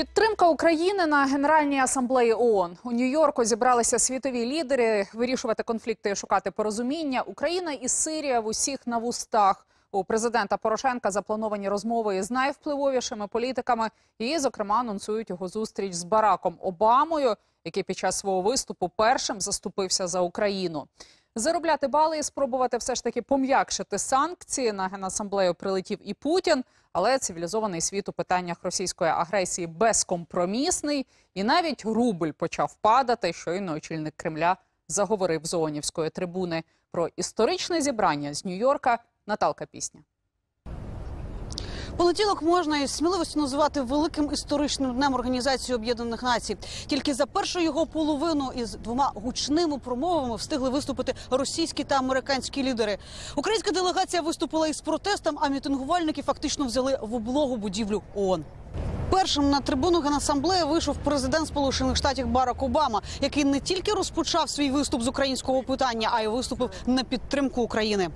Підтримка України на Генеральній асамблеї ООН. У Нью-Йорку зібралися світові лідери вирішувати конфлікти і шукати порозуміння. Україна і Сирія в усіх на вустах. У президента Порошенка заплановані розмови із найвпливовішими політиками. І, зокрема, анонсують його зустріч з Бараком Обамою, який під час свого виступу першим заступився за Україну. Заробляти бали і спробувати все ж таки пом'якшити санкції на генасамблею прилетів і Путін. Але цивілізований світ у питаннях російської агресії безкомпромісний, і навіть рубль почав падати. Щойно очільник Кремля заговорив з Оонівської трибуни про історичне зібрання з Нью-Йорка. Наталка Пісня. Понеділок можна із сміливості називати великим історичним днем Організації Об'єднаних Націй. Тільки за першу його половину із двома гучними промовами встигли виступити російські та американські лідери. Українська делегація виступила із протестом, а мітингувальники фактично взяли в облогу будівлю ООН. Першим на трибуну генасамблеї вийшов президент Сполучених Штатів Барак Обама, який не тільки розпочав свій виступ з українського питання, а й виступив на підтримку України.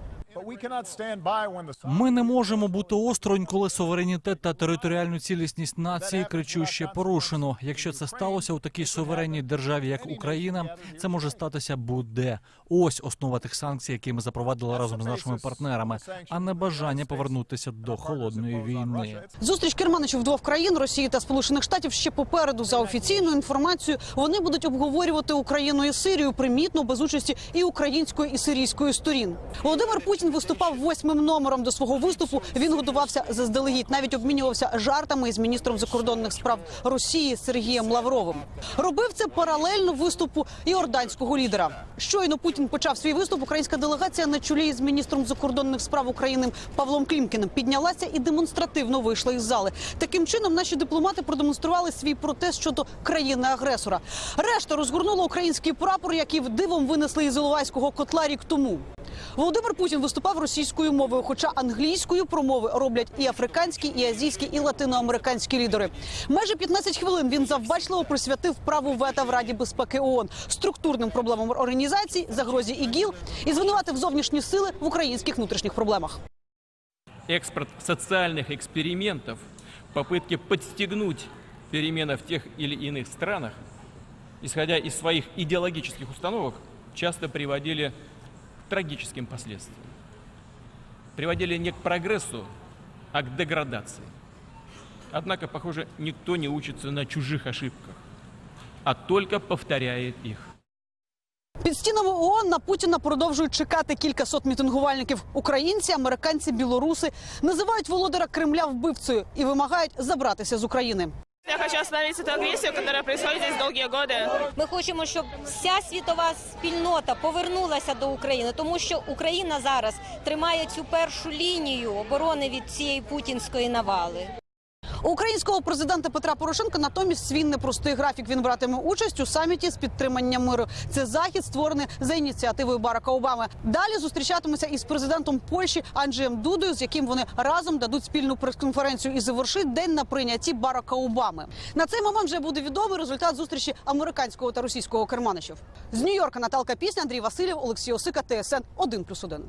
Ми не можемо бути осторонь, коли суверенітет та територіальну цілісність нації кричуще порушено. Якщо це сталося у такій суверенній державі, як Україна, це може статися будь-де. Ось основа тих санкцій, які ми запровадили разом з нашими партнерами, а не бажання повернутися до холодної війни. Зустріч керманичів двох країн Росії та Сполучених Штатів ще попереду. За офіційною інформацією, вони будуть обговорювати Україну і Сирію примітно без участі і української і сирійської сторін. Володимир Путін виступав восьмим номером до свого виступу. Він готувався заздалегідь, навіть обмінювався жартами із міністром закордонних справ Росії Сергієм Лавровим. Робив це паралельно виступу іорданського лідера. Щойно Путін почав свій виступ. Українська делегація на чолі з міністром закордонних справ України Павлом Клімкіним піднялася і демонстративно вийшла із зали. Таким чином, наші дипломати продемонстрували свій протест щодо країни-агресора. Решта розгорнула український прапор, який дивом винесли із Іловайського котла рік тому. Володимир Путін виступав російською мовою, хоча англійською промови роблять і африканські, і азійські, і латиноамериканські лідери. Майже 15 хвилин він завбачливо присвятив праву вета в Раді безпеки ООН, структурним проблемам організації, загрозі ІГІЛ і звинуватив зовнішні сили в українських внутрішніх проблемах. экспорт социальных экспериментов, попытки подстегнуть перемены в тех или иных странах, исходя из своих идеологических установок, часто приводили к трагическим последствиям. Приводили не к прогрессу, а к деградации. Однако, похоже, никто не учится на чужих ошибках, а только повторяет их. Під стінами ООН на Путіна продовжують чекати кількасот мітингувальників. Українці, американці, білоруси називають володаря Кремля вбивцею і вимагають забратися з України. Я хочу остановить эту агрессию, которая происходит здесь долгие годы. Ми хочемо, щоб вся світова спільнота повернулася до України, тому що Україна зараз тримає цю першу лінію оборони від цієї путінської навали. У українського президента Петра Порошенка натомість свій непростий графік. Він братиме участь у саміті з підтримання миру. Це захід створений за ініціативою Барака Обами. Далі зустрічатимуться із президентом Польщі Анджеєм Дудою, з яким вони разом дадуть спільну прес-конференцію і завершить день на прийнятті Барака Обами. На цей момент вже буде відомий результат зустрічі американського та російського керманичів. З Нью-Йорка Наталка Пісня, Андрій Васильєв, Олексій Осика, ТСН 1+,1.